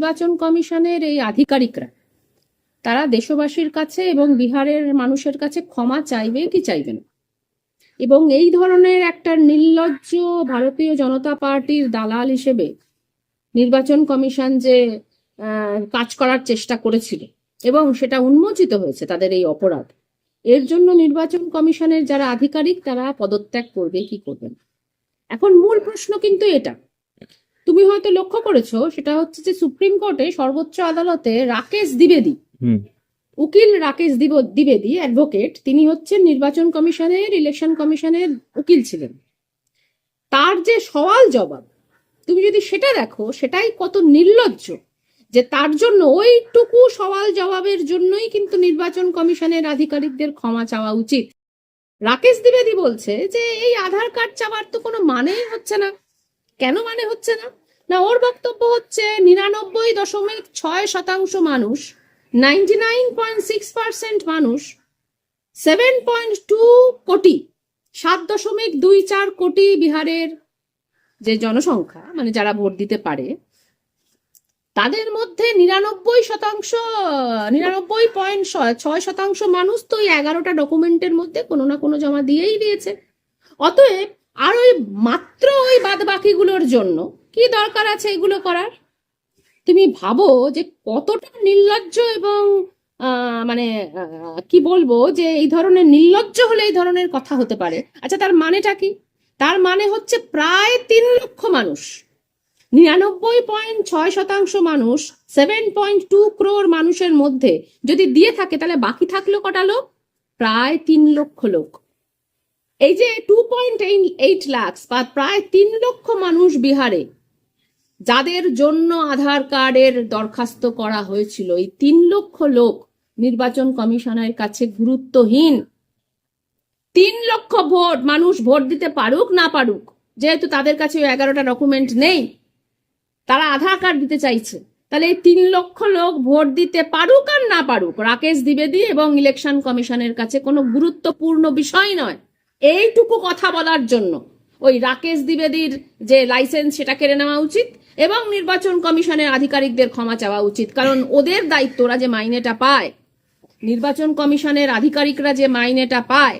নির্বাচন কমিশনের এই আধিকারিকরা। তারা দেশবাসীর কাছে এবং বিহারের মানুষের কাছে ক্ষমা চাইবে কি চাইবে না? এবং এই ধরনের একটা নির্লজ্জ ভারতীয় জনতা পার্টির দালাল হিসেবে নির্বাচন কমিশন যে কাজ করার চেষ্টা করেছিল এবং সেটা উন্মোচিত হয়েছে তাদের এই অপরাধ, এর জন্য নির্বাচন কমিশনের যারা আধিকারিক তারা পদত্যাগ করবে কি করবে না? এখন মূল প্রশ্ন কিন্তু এটা। তুমি হয়তো লক্ষ্য করেছ সেটা হচ্ছে যে সুপ্রিম কোর্টে সর্বোচ্চ আদালতে রাকেশ দ্বিবেদী উকিল রাকেশ দিব- দ্বিবেদী অ্যাডভোকেট তিনি হচ্ছেন নির্বাচন কমিশনের ইলেকশন কমিশনের উকিল ছিলেন। তার যে সওয়াল জবাব তুমি যদি সেটা দেখো সেটাই কত নির্লজ্জ যে তার জন্য ওইটুকু সওয়াল জবাবের জন্যই কিন্তু নির্বাচন কমিশনের আধিকারিকদের ক্ষমা চাওয়া উচিত। রাকেশ দ্বিবেদী বলছে যে এই আধার কার্ড চাওয়ার তো কোনো মানেই হচ্ছে না। কেন মানে হচ্ছে না? না, ওর বক্তব্য হচ্ছে নিরানব্বই দশমিক ছয় শতাংশ মানুষ ninety nine point six percent মানুষ সেভেন পয়েন্ট টু কোটি, সাত দশমিক দুই চার কোটি বিহারের যে জনসংখ্যা মানে যারা ভোট দিতে পারে, তাদের মধ্যে নিরানব্বই শতাংশ, নিরানব্বই পয়েন্ট ছয় শতাংশ মানুষ তো ওই এগারোটা ডকুমেন্টের মধ্যে কোনো না কোনো জমা দিয়েই দিয়েছে। অতএব আর ওই মাত্র ওই বাদ বাকিগুলোর জন্য কি দরকার আছে এগুলো করার? তুমি ভাবো যে কতটা নির্লজ্জ এবং মানে কি বলব যে এই ধরনের নির্লজ্জ হলে এই ধরনের কথা হতে পারে। আচ্ছা তার মানেটা কি? তার মানে হচ্ছে প্রায় তিন লক্ষ মানুষ। নিরানব্বই পয়েন্ট ছয় শতাংশ মানুষ, সেভেন পয়েন্ট টু ক্রোর মানুষের মধ্যে যদি দিয়ে থাকে, তাহলে বাকি থাকল কটা লোক? প্রায় তিন লক্ষ লোক। এই যে টু পয়েন্ট এইট লাখ বা প্রায় তিন লক্ষ মানুষ বিহারে যাদের জন্য আধার কার্ডের দরখাস্ত করা হয়েছিল, এই তিন লক্ষ লোক নির্বাচন কমিশনের কাছে গুরুত্বহীন। তিন লক্ষ ভোট, মানুষ ভোট দিতে পারুক না পারুক, যেহেতু তাদের কাছে ওই এগারোটা ডকুমেন্ট নেই, তারা আধার কার্ড দিতে চাইছে। তাহলে এই তিন লক্ষ লোক ভোট দিতে পারুক আর না পারুক, রাকেশ দ্বিবেদী এবং ইলেকশন কমিশনের কাছে কোনো গুরুত্বপূর্ণ বিষয় নয়। এইটুকু কথা বলার জন্য ওই রাকেশ দ্বিবেদীর যে লাইসেন্স সেটা কেড়ে নেওয়া উচিত। এবং নির্বাচন কমিশনের আধিকারিকদের ক্ষমা চাওয়া উচিত, কারণ ওদের দায়িত্ব ওরা যে মাইনেটা পায়, নির্বাচন কমিশনের আধিকারিকরা যে মাইনেটা পায়,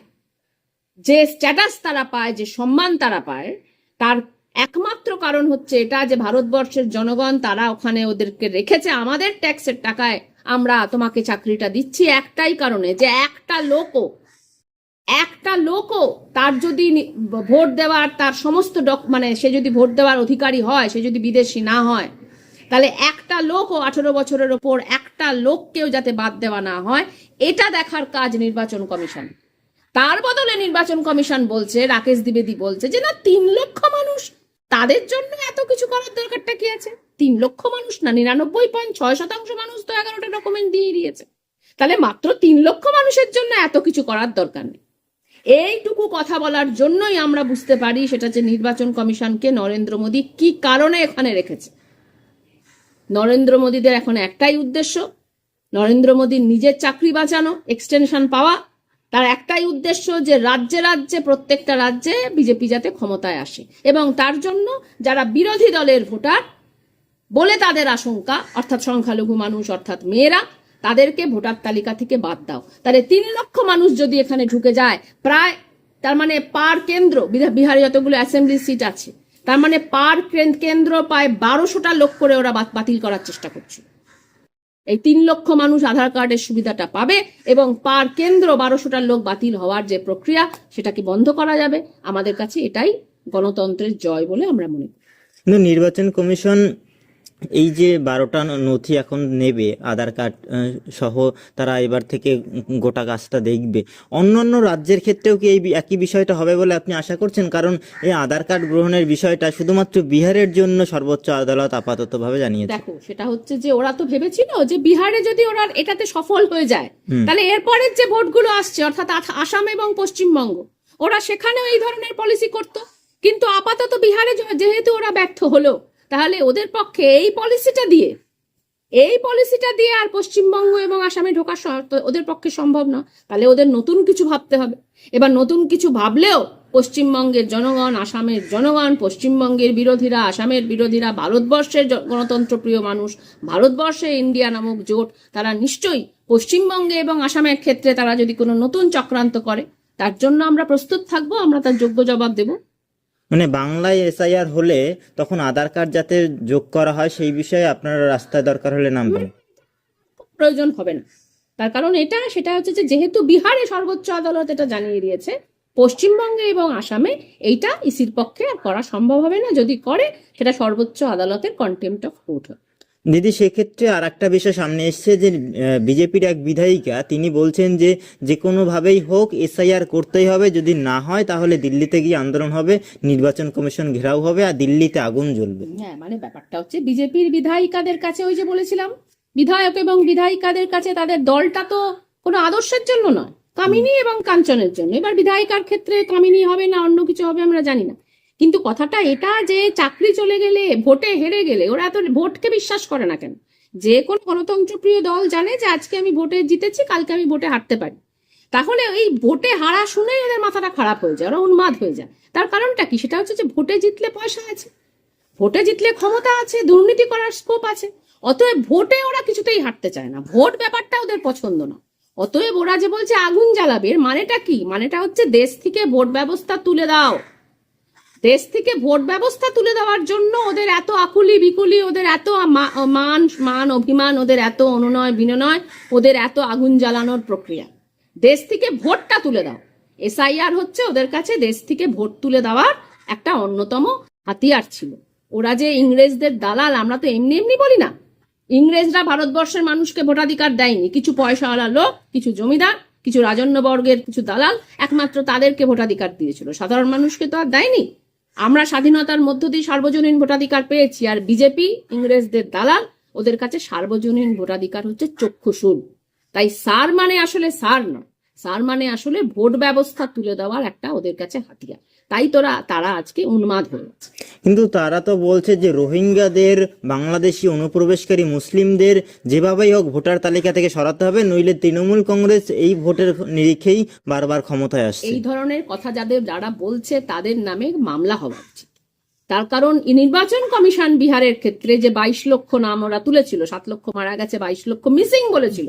যে স্ট্যাটাস তারা পায়, যে সম্মান তারা পায়, তার একমাত্র কারণ হচ্ছে এটা যে ভারতবর্ষের জনগণ, তারা ওখানে ওদেরকে রেখেছে, আমাদের ট্যাক্সের টাকায় আমরা তোমাকে চাকরিটা দিচ্ছি একটাই কারণে, যে একটা লোকও একটা লোকও তার যদি ভোট দেওয়ার তার সমস্ত ডক মানে সে যদি ভোট দেওয়ার অধিকারী হয়, সে যদি বিদেশি না হয়, তাহলে একটা লোকও আঠেরো বছরের ওপর একটা লোককেও যাতে বাদ দেওয়া না হয়, এটা দেখার কাজ নির্বাচন কমিশন। তার বদলে নির্বাচন কমিশন বলছে, রাকেশ দ্বিবেদী বলছে যে, না, তিন লক্ষ মানুষ, তাদের জন্য এত কিছু করার দরকারটা কি আছে? তিন লক্ষ মানুষ না, নিরানব্বই পয়েন্ট ছয় শতাংশ মানুষ তো এগারোটা ডকুমেন্ট দিয়ে দিয়েছে। তাহলে মাত্র তিন লক্ষ মানুষের জন্য এত কিছু করার দরকার নেই। এইটুকু কথা বলার জন্যই আমরা বুঝতে পারি সেটা যে নির্বাচন কমিশনকে নরেন্দ্র মোদী কি কারণে এখানে রেখেছে। নরেন্দ্র মোদীদের এখন একটাই উদ্দেশ্য, নরেন্দ্র মোদীর নিজের চাকরি বাঁচানো এক্সটেনশন পাওয়া। তার একটাই উদ্দেশ্য যে রাজ্যে রাজ্যে, প্রত্যেকটা রাজ্যে বিজেপি যাতে ক্ষমতায় আসে। এবং তার জন্য যারা বিরোধী দলের ভোটার, বলে তাদের আশঙ্কা, অর্থাৎ সংখ্যালঘু মানুষ, অর্থাৎ মেয়েরা তাদেরকে ভোটার তালিকা থেকে বাদ দাও। তাহলে তিন লক্ষ মানুষ যদি এখানে ঢুকে যায়, প্রায় তার মানে পার কেন্দ্র বিহারে যতগুলো অ্যাসেম্বলি সিট আছে, তার মানে পার কেন- কেন্দ্র প্রায় বারোশোটা লোক করে ওরা বাত- বাতিল করার চেষ্টা করছে। এই তিন লক্ষ মানুষ আধার কার্ডের সুবিধাটা পাবে এবং পার কেন্দ্র বারোশোটা লোক বাতিল হওয়ার যে প্রক্রিয়া সেটাকে বন্ধ করা যাবে? আমাদের কাছে এটাই গণতন্ত্রের জয় বলে আমরা মনে করি। নির্বাচন কমিশন এই যে বারোটা নথি এখন নেবে আধার কার্ড সহ তারা এবার থেকে গোটা কাজটা দেখবে। অন্যান্য রাজ্যের ক্ষেত্রেও কি এই একই বিষয়টা হবে বলে আপনি আশা করছেন? কারণ এই আধার কার্ড গ্রহণের বিষয়টা শুধুমাত্র বিহারের জন্য সর্বোচ্চ আদালত আপাততভাবে জানিয়েছে। দেখো সেটা হচ্ছে যে ওরা তো ভেবেছিল যে বিহারে যদি ওরা এটাতে সফল হয়ে যায় তাহলে এরপরের যে ভোটগুলো আসছে অর্থাৎ আসাম এবং পশ্চিমবঙ্গ ওরা সেখানেও এই ধরনের পলিসি করত। কিন্তু আপাতত বিহারে যেহেতু ওরা ব্যর্থ হলো তাহলে ওদের পক্ষে এই পলিসিটা দিয়ে, এই পলিসিটা দিয়ে আর পশ্চিমবঙ্গ এবং আসামে ঢোকা ওদের পক্ষে সম্ভব না। তাহলে ওদের নতুন কিছু ভাবতে হবে। এবার নতুন কিছু ভাবলেও পশ্চিমবঙ্গের জনগণ, আসামের জনগণ, পশ্চিমবঙ্গের বিরোধীরা, আসামের বিরোধীরা, ভারতবর্ষের জ- গণতন্ত্রপ্রিয় মানুষ, ভারতবর্ষে ইন্ডিয়া নামক জোট, তারা নিশ্চয়ই পশ্চিমবঙ্গে এবং আসামের ক্ষেত্রে তারা যদি কোনো নতুন চক্রান্ত করে, তার জন্য আমরা প্রস্তুত থাকব, আমরা তার যোগ্য জবাব দেব। মানে বাংলায় এসআইআর হলে তখন আধার কার্ড যাতে যোগ করা হয়, সেই বিষয়ে আপনার রাস্তায় দরকার হলে নামবেন প্রয়োজন হবে না। তার কারণ এটা, সেটা হচ্ছে যে যেহেতু বিহারে সর্বোচ্চ আদালত এটা জানিয়ে দিয়েছে, পশ্চিমবঙ্গে এবং আসামে এইটা ইসির পক্ষে আর করা সম্ভব হবে না। যদি করে, সেটা সর্বোচ্চ আদালতের কন্টেম্পট অফ কোর্ট হবে। দিদি, সেক্ষেত্রে আর একটা বিষয় সামনে এসছে যে বিজেপির এক বিধায়িকা, তিনি বলছেন যে যে কোনোভাবেই হোক, এসআইআর করতেই হবে, যদি না হয়, তাহলে দিল্লিতে গিয়ে আন্দোলন হবে, নির্বাচন কমিশন ঘেরাও হবে, আর দিল্লিতে আগুন জ্বলবে। হ্যাঁ মানে ব্যাপারটা হচ্ছে, বিজেপির বিধায়িকাদের কাছে ওই যে বলেছিলাম, বিধায়ক এবং বিধায়িকাদের কাছে তাদের দলটা তো কোনো আদর্শের জন্য নয়, কামিনী এবং কাঞ্চনের জন্য। এবার বিধায়িকার ক্ষেত্রে কামিনী হবে না, অন্য কিছু হবে, আমরা জানি না। কিন্তু কথাটা এটা যে চাকরি চলে গেলে, ভোটে হেরে গেলে, ওরা এত ভোটকে বিশ্বাস করে না কেন? যে কোনো গণতন্ত্রপ্রিয় দল জানে যে আজকে আমি ভোটে জিতেছি, কালকে আমি ভোটে হারতে পারি। তাহলে এই ভোটে হারা শুনেই ওদের মাথাটা খারাপ হয়ে যায়, ওরা উন্মাদ হয়ে যায়। তার কারণটা কি? সেটা হচ্ছে যে ভোটে জিতলে পয়সা আছে, ভোটে জিতলে ক্ষমতা আছে, দুর্নীতি করার স্কোপ আছে। অতএব ভোটে ওরা কিছুতেই হাঁটতে চায় না। ভোট ব্যাপারটা ওদের পছন্দ না। অতএব ওরা যে বলছে আগুন জ্বালাবে, এর মানেটা কি? মানেটা হচ্ছে দেশ থেকে ভোট ব্যবস্থা তুলে দাও। দেশ থেকে ভোট ব্যবস্থা তুলে দেওয়ার জন্য ওদের এত আকুলি বিকুলি, ওদের এত মান মান, অভিমান, ওদের এত অনুনয়, বিনয়, ওদের এত আগুন জ্বালানোর প্রক্রিয়া। দেশ থেকে ভোটটা তুলে দাও। এসআইআর হচ্ছে ওদের কাছে দেশ থেকে ভোট তুলে দেওয়ার একটা অন্যতম হাতিয়ার ছিল। ওরা যে ইংরেজদের দালাল, আমরা তো এমনি এমনি বলি না। ইংরেজরা ভারতবর্ষের মানুষকে ভোটাধিকার দেয়নি। কিছু পয়সাওয়ালা লোক, কিছু জমিদার, কিছু রাজন্যবর্গের কিছু দালাল, একমাত্র তাদেরকে ভোটাধিকার দিয়েছিল। সাধারণ মানুষকে তো আর দেয়নি। আমরা স্বাধীনতার মধ্য দিয়ে সার্বজনীন ভোটাধিকার পেয়েছি, আর বিজেপি ইংরেজদের দালাল, ওদের কাছে সার্বজনীন ভোটাধিকার হচ্ছে চক্ষুশূল তাই সার মানে আসলে সার না সার মানে আসলে ভোট ব্যবস্থা তুলে দেওয়ার একটা ওদের কাছে হাতিয়ার। তাই তোরা তারা আজকে উন্মাদ হয়ে গেছে কিন্তু তারা তো বলছে যে রোহিঙ্গাদের বাংলাদেশি অনুপ্রবেশকারী মুসলিমদের যেভাবেই হোক ভোটার তালিকা থেকে সরাতে হবে নইলে তৃণমূল কংগ্রেস এই ভোটের নিরিখেই বারবার ক্ষমতায় আসছে। এই ধরনের কথা যাদের যারা বলছে তাদের নামে মামলা হওয়া উচিত। তার কারণ নির্বাচন কমিশন বিহারের ক্ষেত্রে যে বাইশ লক্ষ নাম ওরা তুলেছিল সাত লক্ষ মারা গেছে বাইশ লক্ষ মিসিং বলেছিল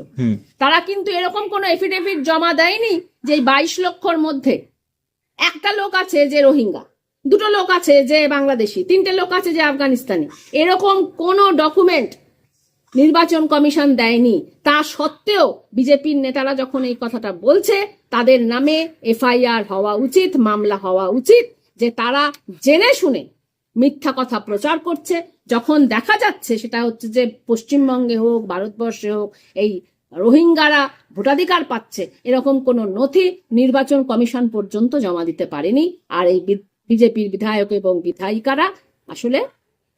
তারা কিন্তু এরকম কোনো এফিডেভিট জমা দেয়নি যে বাইশ লক্ষর মধ্যে একটা লোক আছে যে রোহিঙ্গা, দুটো লোক আছে যে বাংলাদেশি, তিনটে লোক আছে যে আফগানিস্তানি। এরকম কোনো ডকুমেন্ট নির্বাচন কমিশন দেয়নি। তা সত্ত্বেও বিজেপির নেতারা যখন এই কথাটা বলছে, তাদের নামে এফআইআর হওয়া উচিত, মামলা হওয়া উচিত, যে তারা জেনে শুনে মিথ্যা কথা প্রচার করছে। যখন দেখা যাচ্ছে সেটা হচ্ছে যে পশ্চিমবঙ্গে হোক, ভারতবর্ষে হোক, এই রোহিঙ্গারা ভোটাধিকার পাচ্ছে। এরকম কোনো নথি নির্বাচন কমিশন পর্যন্ত জমা দিতে পারেনি। আর এই বিজেপির বিধায়ক এবং বিধায়িকারা আসলে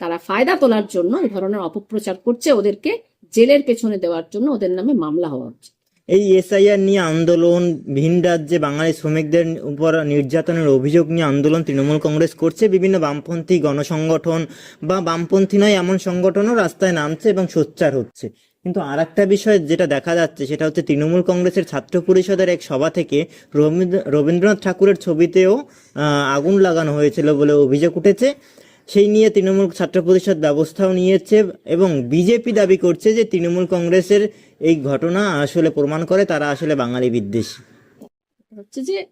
তারা ফায়দা তোলার জন্য এই ধরনের অপপ্রচার করছে। ওদেরকে জেলের পেছনে দেওয়ার জন্য ওদের নামে মামলা হওয়া উচিত এই এসআইআর নিয়ে আন্দোলন, ভিন রাজ্যে বাঙালি শ্রমিকদের উপর নির্যাতনের অভিযোগ নিয়ে আন্দোলন তৃণমূল কংগ্রেস করছে। বিভিন্ন বামপন্থী গণসংগঠন বা বামপন্থী নয়, এমন সংগঠনও রাস্তায় নামছে এবং সোচ্চার হচ্ছে। কিন্তু আর একটা বিষয় যেটা দেখা যাচ্ছে, সেটা হচ্ছে তৃণমূল কংগ্রেসের ছাত্র পরিষদের এক সভা থেকে রবীন্দ্র- রবীন্দ্রনাথ ঠাকুরের ছবিতেও আগুন লাগানো হয়েছিল বলে অভিযোগ উঠেছে। সেই নিয়ে তৃণমূল ছাত্র পরিষদ ব্যবস্থাও নিয়েছে এবং বিজেপি দাবি করছে যে তৃণমূল কংগ্রেসের এই ঘটনা আসলে প্রমাণ করে তারা আসলে বাঙালি বিদ্বেষী। হচ্ছে যে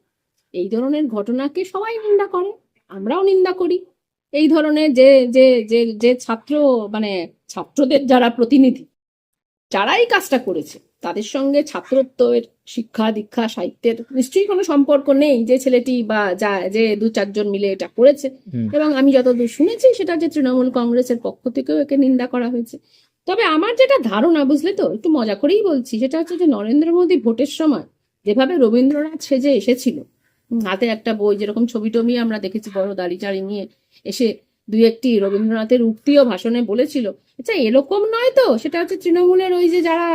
এই ধরনের ঘটনাকে সবাই নিন্দা করে, আমরাও নিন্দা করি। এই ধরনের যে যে যে ছাত্র মানে ছাত্রদের যারা প্রতিনিধি যারা এই কাজটা করেছে তাদের সঙ্গে ছাত্রত্বের শিক্ষা দীক্ষা সাহিত্যের নিশ্চয়ই কোনো সম্পর্ক নেই যে ছেলেটি বা যা যে দু চারজন মিলে এটা করেছে। এবং আমি যতদূর শুনেছি সেটা যে তৃণমূল কংগ্রেসের পক্ষ থেকেও একে নিন্দা করা হয়েছে। তবে আমার যেটা ধারণা বুঝলে তো? একটু মজা করেই বলছি সেটা হচ্ছে যে নরেন্দ্র মোদী ভোটের সময় যেভাবে রবীন্দ্রনাথ সেজে এসেছিল হাতে একটা বই যেরকম ছবি টমি আমরা দেখেছি বড় দাড়ি চাড়ি নিয়ে এসে দুই একটি রবীন্দ্রনাথের উক্তিও ভাষণে বলেছিল আচ্ছা এরকম নয় তো। সেটা হচ্ছে তৃণমূলের ওই যে যারা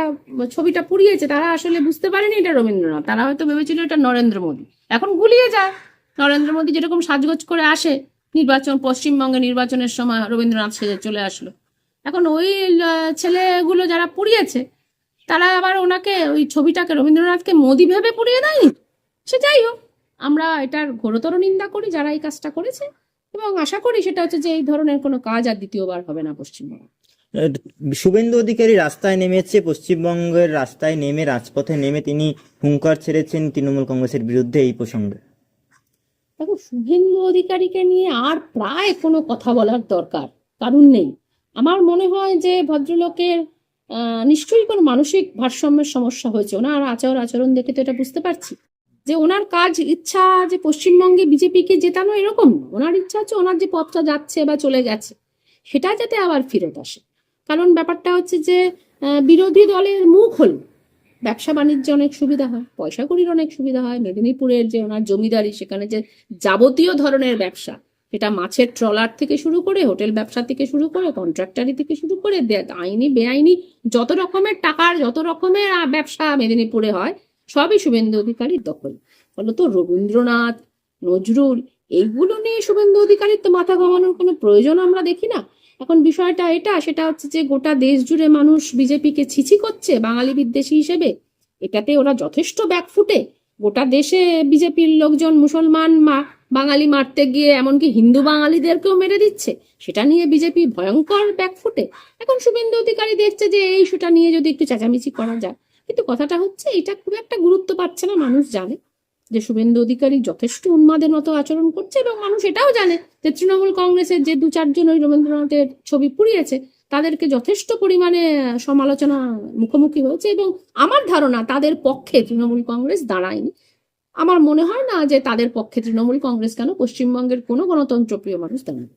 ছবিটা পুড়িয়েছে, তারা আসলে বুঝতে পারেনি এটা রবীন্দ্রনাথ। তারা হয়তো ভেবেছিল এটা নরেন্দ্র মোদী। এখন গুলিয়ে যায়। নরেন্দ্র মোদী যেরকম সাজগোজ করে আসে, নির্বাচন, পশ্চিমবঙ্গে নির্বাচনের সময় রবীন্দ্রনাথ সেজে চলে আসলো। এখন ওই ছেলেগুলো যারা পুড়িয়েছে, তারা আবার ওনাকে, ওই ছবিটাকে রবীন্দ্রনাথকে মোদি ভেবে পুড়িয়ে দেয়নি? সে যাই হোক, আমরা এটার ঘোরতর নিন্দা করি যারা এই কাজটা করেছে। এবং আশা করি সেটা হচ্ছে যে এই ধরনের কোনো কাজ আর দ্বিতীয়বার হবে না পশ্চিমবঙ্গে। শুভেন্দু অধিকারী রাস্তায় নেমেছে, পশ্চিমবঙ্গের রাস্তায় নেমে, রাজপথে নেমে তিনি হুঙ্কার ছেড়েছেন তৃণমূল কংগ্রেসের বিরুদ্ধে এই প্রসঙ্গে। দেখো, শুভেন্দু অধিকারীকে নিয়ে আর প্রায় কোনো কথা বলার দরকার কারণ নেই। আমার মনে হয় যে ভদ্রলোকের নিশ্চয়ই কোনো মানসিক ভারসাম্যের সমস্যা হয়েছে। ওনার আচার আচরণ দেখে তো এটা বুঝতে পারছি। যে ওনার কাজ ইচ্ছা যে পশ্চিমবঙ্গে বিজেপিকে জেতানো এরকম ওনার ইচ্ছা হচ্ছে ওনার যে পথটা যাচ্ছে বা চলে গেছে, সেটা যাতে আবার ফেরত আসে। কারণ ব্যাপারটা হচ্ছে যে বিরোধী দলের মুখ হল। ব্যবসা বাণিজ্যে অনেক সুবিধা হয়, পয়সা কড়ির অনেক সুবিধা হয়, মেদিনীপুরের যে ওনার জমিদারি, সেখানে যে যাবতীয় ধরনের ব্যবসা, সেটা মাছের ট্রলার থেকে শুরু করে, হোটেল ব্যবসা থেকে শুরু করে, কন্ট্রাক্টারি থেকে শুরু করে আইনি, বেআইনি, যত রকমের টাকার, যত রকমের ব্যবসা মেদিনীপুরে হয়, সবই শুভেন্দু অধিকারীর দখল। ফলত রবীন্দ্রনাথ, নজরুল, এইগুলো নিয়ে শুভেন্দু অধিকারীর তো মাথা ঘামানোর কোনো প্রয়োজন আমরা দেখি না। এখন বিষয়টা এটা, সেটা হচ্ছে যে গোটা দেশ জুড়ে মানুষ বিজেপিকে ছিছি করছে, বাঙালি বিদ্বেষী হিসেবে, এটাতে ওরা যথেষ্ট ব্যাকফুটে গোটা দেশে বিজেপির লোকজন মুসলমান মা, বাঙালি মারতে গিয়ে এমনকি হিন্দু বাঙালিদেরকেও মেরে দিচ্ছে, সেটা নিয়ে বিজেপি ভয়ঙ্কর ব্যাকফুটে এখন শুভেন্দু অধিকারী দেখছে যে এই ইস্যুটা নিয়ে যদি একটু চেঁচামেচি করা যায়, কিন্তু কথাটা হচ্ছে এটা খুব একটা গুরুত্ব পাচ্ছে না, মানুষ জানে। যে শুভেন্দু অধিকারী যথেষ্ট উন্মাদের মতো আচরণ করছে এবং মানুষ এটাও জানে যে তৃণমূল কংগ্রেসের যে দু চারজন ওই রবীন্দ্রনাথের ছবি পুড়িয়েছে, তাদেরকে যথেষ্ট পরিমাণে সমালোচনা মুখোমুখি হয়েছে এবং আমার ধারণা তাদের পক্ষে তৃণমূল কংগ্রেস দাঁড়ায়নি। আমার মনে হয় না যে তাদের পক্ষে তৃণমূল কংগ্রেস কেন পশ্চিমবঙ্গের কোনো গণতন্ত্র প্রিয় মানুষ দাঁড়ায়